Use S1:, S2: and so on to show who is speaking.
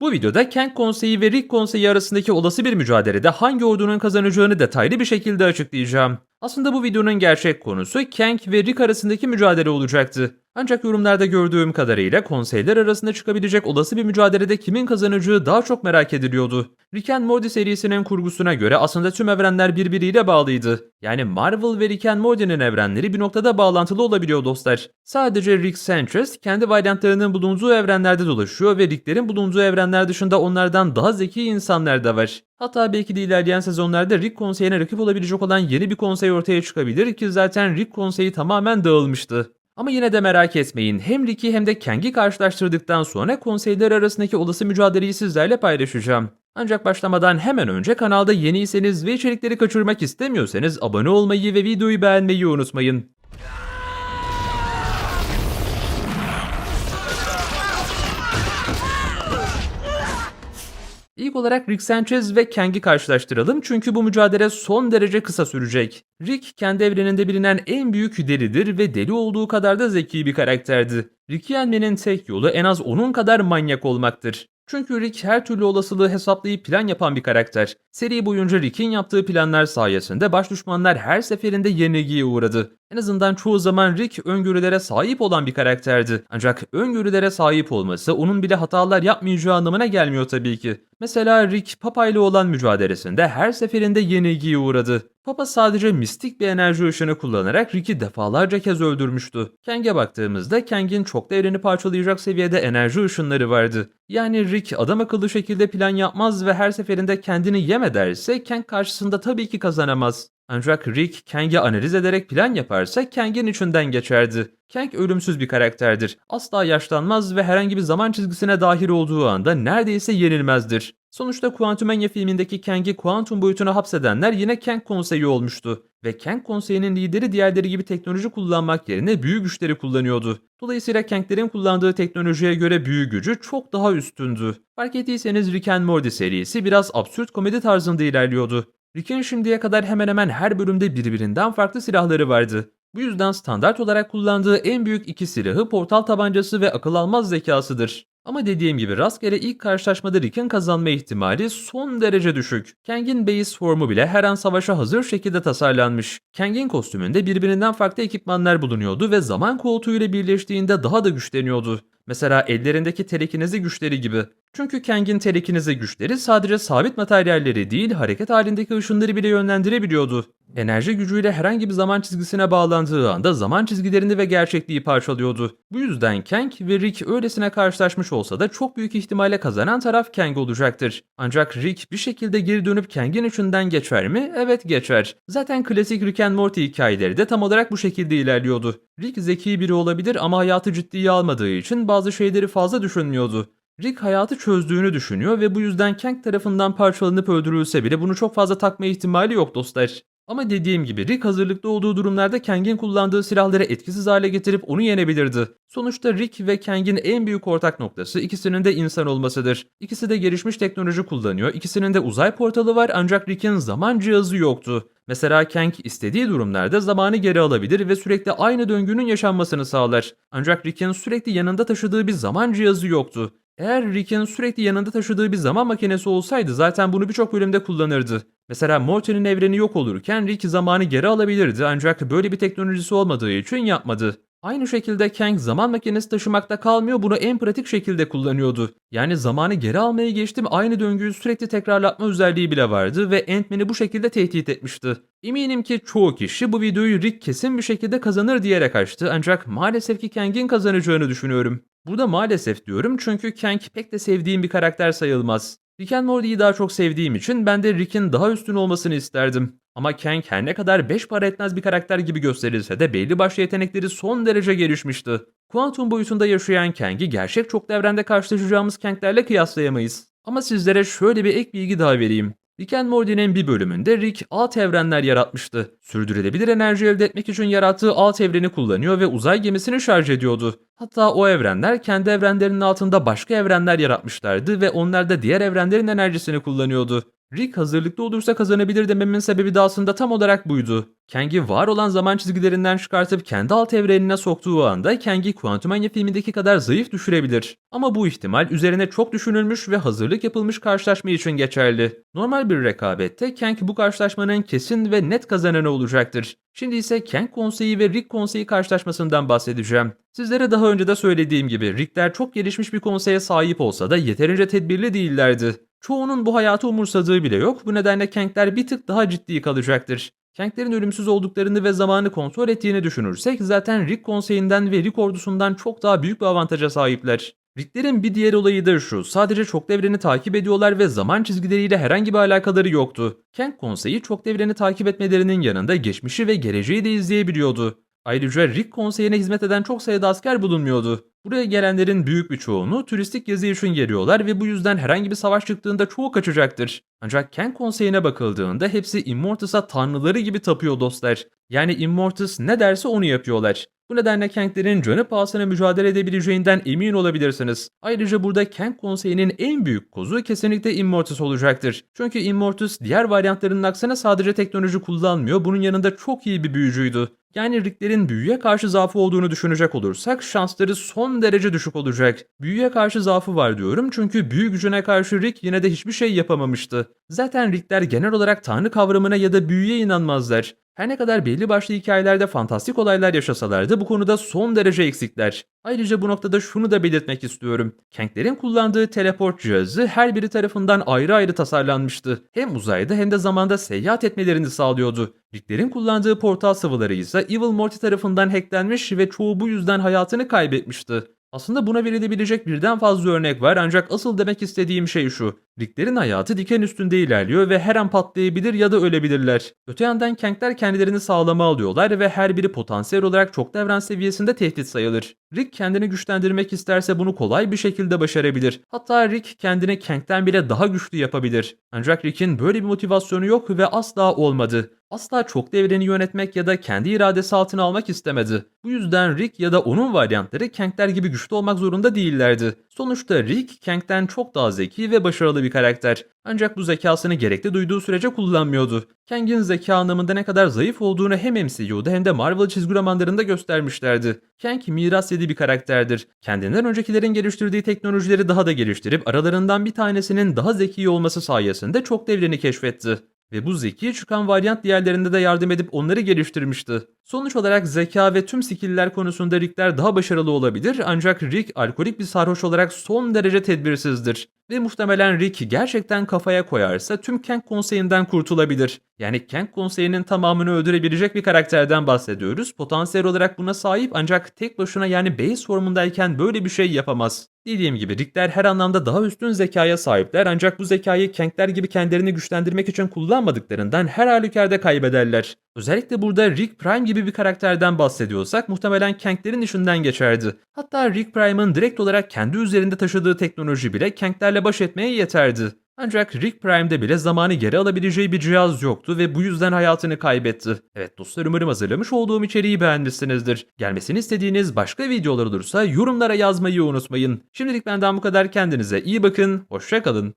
S1: Bu videoda Kang konseyi ve Rick konseyi arasındaki olası bir mücadelede hangi ordunun kazanacağını detaylı bir şekilde açıklayacağım. Aslında bu videonun gerçek konusu Kang ve Rick arasındaki mücadele olacaktı. Ancak yorumlarda gördüğüm kadarıyla konseyler arasında çıkabilecek olası bir mücadelede kimin kazanacağı daha çok merak ediliyordu. Rick and Morty serisinin kurgusuna göre aslında tüm evrenler birbiriyle bağlıydı. Yani Marvel ve Rick and Morty'nin evrenleri bir noktada bağlantılı olabiliyor dostlar. Sadece Rick Sanchez kendi varyantlarının bulunduğu evrenlerde dolaşıyor ve Rick'lerin bulunduğu evrenler dışında onlardan daha zeki insanlar da var. Hatta belki de ilerleyen sezonlarda Rick konseyine rakip olabilecek olan yeni bir konsey ortaya çıkabilir ki zaten Rick konseyi tamamen dağılmıştı. Ama yine de merak etmeyin. Hem Rick'i hem de Kang'i karşılaştırdıktan sonra konseyler arasındaki olası mücadeleyi sizlerle paylaşacağım. Ancak başlamadan hemen önce kanalda yeniyseniz ve içerikleri kaçırmak istemiyorsanız abone olmayı ve videoyu beğenmeyi unutmayın. İlk olarak Rick Sanchez ve Kang'i karşılaştıralım çünkü bu mücadele son derece kısa sürecek. Rick kendi evreninde bilinen en büyük delidir ve deli olduğu kadar da zeki bir karakterdi. Rick'i yenmenin tek yolu en az onun kadar manyak olmaktır. Çünkü Rick her türlü olasılığı hesaplayıp plan yapan bir karakter. Seri boyunca Rick'in yaptığı planlar sayesinde baş düşmanlar her seferinde yenilgiye uğradı. En azından çoğu zaman Rick öngörülere sahip olan bir karakterdi. Ancak öngörülere sahip olması onun bile hatalar yapmayacağı anlamına gelmiyor tabii ki. Mesela Rick Papa ile olan mücadelesinde her seferinde yenilgiye uğradı. Papa sadece mistik bir enerji ışını kullanarak Rick'i defalarca kez öldürmüştü. Kang'e baktığımızda Kang'in çok da evreni parçalayacak seviyede enerji ışınları vardı. Yani Rick adam akıllı şekilde plan yapmaz ve her seferinde kendini yem ederse Kang karşısında tabii ki kazanamaz. Ancak Rick Kang'i analiz ederek plan yaparsa Kang'in içinden geçerdi. Kang ölümsüz bir karakterdir. Asla yaşlanmaz ve herhangi bir zaman çizgisine dahil olduğu anda neredeyse yenilmezdir. Sonuçta Quantumania filmindeki Kang'i kuantum boyutuna hapsedenler yine Kang konseyi olmuştu. Ve Kang konseyinin lideri diğerleri gibi teknoloji kullanmak yerine büyü güçleri kullanıyordu. Dolayısıyla Kang'lerin kullandığı teknolojiye göre büyü gücü çok daha üstündü. Fark ettiyseniz Rick and Morty serisi biraz absürt komedi tarzında ilerliyordu. Rick'in şimdiye kadar hemen hemen her bölümde birbirinden farklı silahları vardı. Bu yüzden standart olarak kullandığı en büyük iki silahı portal tabancası ve akıl almaz zekasıdır. Ama dediğim gibi rastgele ilk karşılaşmada Rick'in kazanma ihtimali son derece düşük. Kang'in base formu bile her an savaşa hazır şekilde tasarlanmış. Kang'in kostümünde birbirinden farklı ekipmanlar bulunuyordu ve zaman koltuğuyla birleştiğinde daha da güçleniyordu. Mesela ellerindeki telekinezi güçleri gibi. Çünkü Kang'in telekinezi güçleri sadece sabit materyalleri değil hareket halindeki ışınları bile yönlendirebiliyordu. Enerji gücüyle herhangi bir zaman çizgisine bağlandığı anda zaman çizgilerini ve gerçekliği parçalıyordu. Bu yüzden Kang ve Rick öylesine karşılaşmış olsa da çok büyük ihtimalle kazanan taraf Kang olacaktır. Ancak Rick bir şekilde geri dönüp Kang'in içinden geçer mi? Evet geçer. Zaten klasik Rick and Morty hikayeleri de tam olarak bu şekilde ilerliyordu. Rick zeki biri olabilir ama hayatı ciddiye almadığı için bazı şeyleri fazla düşünmüyordu. Rick hayatı çözdüğünü düşünüyor ve bu yüzden Kang tarafından parçalanıp öldürülse bile bunu çok fazla takma ihtimali yok dostlar. Ama dediğim gibi Rick hazırlıklı olduğu durumlarda Kang'in kullandığı silahları etkisiz hale getirip onu yenebilirdi. Sonuçta Rick ve Kang'in en büyük ortak noktası ikisinin de insan olmasıdır. İkisi de gelişmiş teknoloji kullanıyor, ikisinin de uzay portalı var ancak Rick'in zaman cihazı yoktu. Mesela Kang istediği durumlarda zamanı geri alabilir ve sürekli aynı döngünün yaşanmasını sağlar. Ancak Rick'in sürekli yanında taşıdığı bir zaman cihazı yoktu. Eğer Rick'in sürekli yanında taşıdığı bir zaman makinesi olsaydı zaten bunu birçok bölümde kullanırdı. Mesela Morty'nin evreni yok olurken Rick zamanı geri alabilirdi ancak böyle bir teknolojisi olmadığı için yapmadı. Aynı şekilde Kang zaman makinesi taşımakta kalmıyor bunu en pratik şekilde kullanıyordu. Yani zamanı geri almaya geçtim aynı döngüyü sürekli tekrarlatma özelliği bile vardı ve Ant-Man'i bu şekilde tehdit etmişti. Eminim ki çoğu kişi bu videoyu Rick kesin bir şekilde kazanır diyerek açtı ancak maalesef ki Kang'in kazanacağını düşünüyorum. Burada maalesef diyorum çünkü Kang pek de sevdiğim bir karakter sayılmaz. Rick and Morty'yi daha çok sevdiğim için ben de Rick'in daha üstün olmasını isterdim. Ama Kang her ne kadar 5 para etmez bir karakter gibi gösterilse de belli başlı yetenekleri son derece gelişmişti. Kuantum boyutunda yaşayan Kang'i gerçek çoklu evrende karşılaşacağımız Kang'lerle kıyaslayamayız. Ama sizlere şöyle bir ek bilgi daha vereyim. Rick and Morty'nin bir bölümünde Rick alt evrenler yaratmıştı. Sürdürülebilir enerji elde etmek için yarattığı alt evreni kullanıyor ve uzay gemisini şarj ediyordu. Hatta o evrenler kendi evrenlerinin altında başka evrenler yaratmışlardı ve onlar da diğer evrenlerin enerjisini kullanıyordu. Rick hazırlıklı olursa kazanabilir dememin sebebi de aslında tam olarak buydu. Kang'i var olan zaman çizgilerinden çıkartıp kendi alt evrenine soktuğu anda Kang'i Quantumania filmindeki kadar zayıf düşürebilir. Ama bu ihtimal üzerine çok düşünülmüş ve hazırlık yapılmış karşılaşma için geçerli. Normal bir rekabette Kang bu karşılaşmanın kesin ve net kazananı olacaktır. Şimdi ise Kang konseyi ve Rick konseyi karşılaşmasından bahsedeceğim. Sizlere daha önce de söylediğim gibi Rickler çok gelişmiş bir konseye sahip olsa da yeterince tedbirli değillerdi. Çoğunun bu hayatı umursadığı bile yok. Bu nedenle Kang'ler bir tık daha ciddi kalacaktır. Kang'lerin ölümsüz olduklarını ve zamanı kontrol ettiğini düşünürsek zaten Rick konseyinden ve Rick ordusundan çok daha büyük bir avantaja sahipler. Ricklerin bir diğer olayı da şu, sadece çok devreni takip ediyorlar ve zaman çizgileriyle herhangi bir alakaları yoktu. Kang konseyi çok devreni takip etmelerinin yanında geçmişi ve geleceği de izleyebiliyordu. Ayrıca Rick konseyine hizmet eden çok sayıda asker bulunmuyordu. Buraya gelenlerin büyük bir çoğunu turistik gezi için geliyorlar ve bu yüzden herhangi bir savaş çıktığında çoğu kaçacaktır. Ancak Kang konseyine bakıldığında hepsi Immortus'a tanrıları gibi tapıyor dostlar. Yani Immortus ne derse onu yapıyorlar. Bu nedenle Kang'lerin canı pahasına mücadele edebileceğinden emin olabilirsiniz. Ayrıca burada Kang konseyinin en büyük kozu kesinlikle Immortus olacaktır. Çünkü Immortus diğer varyantlarının aksine sadece teknoloji kullanmıyor, bunun yanında çok iyi bir büyücüydü. Yani Ricklerin büyüye karşı zaafı olduğunu düşünecek olursak şansları son derece düşük olacak. Büyüye karşı zaafı var diyorum çünkü büyü gücüne karşı Rick yine de hiçbir şey yapamamıştı. Zaten Rickler genel olarak tanrı kavramına ya da büyüye inanmazlar. Her ne kadar belli başlı hikayelerde fantastik olaylar yaşasalardı bu konuda son derece eksikler. Ayrıca bu noktada şunu da belirtmek istiyorum. Kang'lerin kullandığı teleport cihazı her biri tarafından ayrı ayrı tasarlanmıştı. Hem uzayda hem de zamanda seyahat etmelerini sağlıyordu. Ricklerin kullandığı portal sıvıları ise Evil Morty tarafından hacklenmiş ve çoğu bu yüzden hayatını kaybetmişti. Aslında buna verilebilecek birden fazla örnek var ancak asıl demek istediğim şey şu. Ricklerin hayatı diken üstünde ilerliyor ve her an patlayabilir ya da ölebilirler. Öte yandan Kang'ler kendilerini sağlama alıyorlar ve her biri potansiyel olarak çok devren seviyesinde tehdit sayılır. Rick kendini güçlendirmek isterse bunu kolay bir şekilde başarabilir. Hatta Rick kendini Kang'den bile daha güçlü yapabilir. Ancak Rick'in böyle bir motivasyonu yok ve asla olmadı. Asla çok devreni yönetmek ya da kendi iradesi altına almak istemedi. Bu yüzden Rick ya da onun varyantları Kang'ler gibi güçlü olmak zorunda değillerdi. Sonuçta Rick, Kang'den çok daha zeki ve başarılı bir karakter. Ancak bu zekasını gerekli duyduğu sürece kullanmıyordu. Kang'in zeka anlamında ne kadar zayıf olduğunu hem MCU'da hem de Marvel çizgi romanlarında göstermişlerdi. Kang miras yedi bir karakterdir. Kendinden öncekilerin geliştirdiği teknolojileri daha da geliştirip aralarından bir tanesinin daha zeki olması sayesinde çok devreni keşfetti. Ve bu zeki çıkan varyant diğerlerinde de yardım edip onları geliştirmişti. Sonuç olarak zeka ve tüm skill'ler konusunda Rick'ler daha başarılı olabilir ancak Rick alkolik bir sarhoş olarak son derece tedbirsizdir. Ve muhtemelen Rick gerçekten kafaya koyarsa tüm Kang konseyinden kurtulabilir. Yani Kang konseyinin tamamını öldürebilecek bir karakterden bahsediyoruz. Potansiyel olarak buna sahip ancak tek başına yani base formundayken böyle bir şey yapamaz. Dediğim gibi Rickler her anlamda daha üstün zekaya sahipler ancak bu zekayı Kang'ler gibi kendilerini güçlendirmek için kullanmadıklarından her halükarda kaybederler. Özellikle burada Rick Prime gibi bir karakterden bahsediyorsak muhtemelen Kang'lerin işinden geçerdi. Hatta Rick Prime'ın direkt olarak kendi üzerinde taşıdığı teknoloji bile Kang'lerle baş etmeye yeterdi. Ancak Rick Prime'de bile zamanı geri alabileceği bir cihaz yoktu ve bu yüzden hayatını kaybetti. Evet dostlar umarım hazırlamış olduğum içeriği beğenmişsinizdir. Gelmesini istediğiniz başka videolar olursa yorumlara yazmayı unutmayın. Şimdilik benden bu kadar kendinize iyi bakın, hoşçakalın.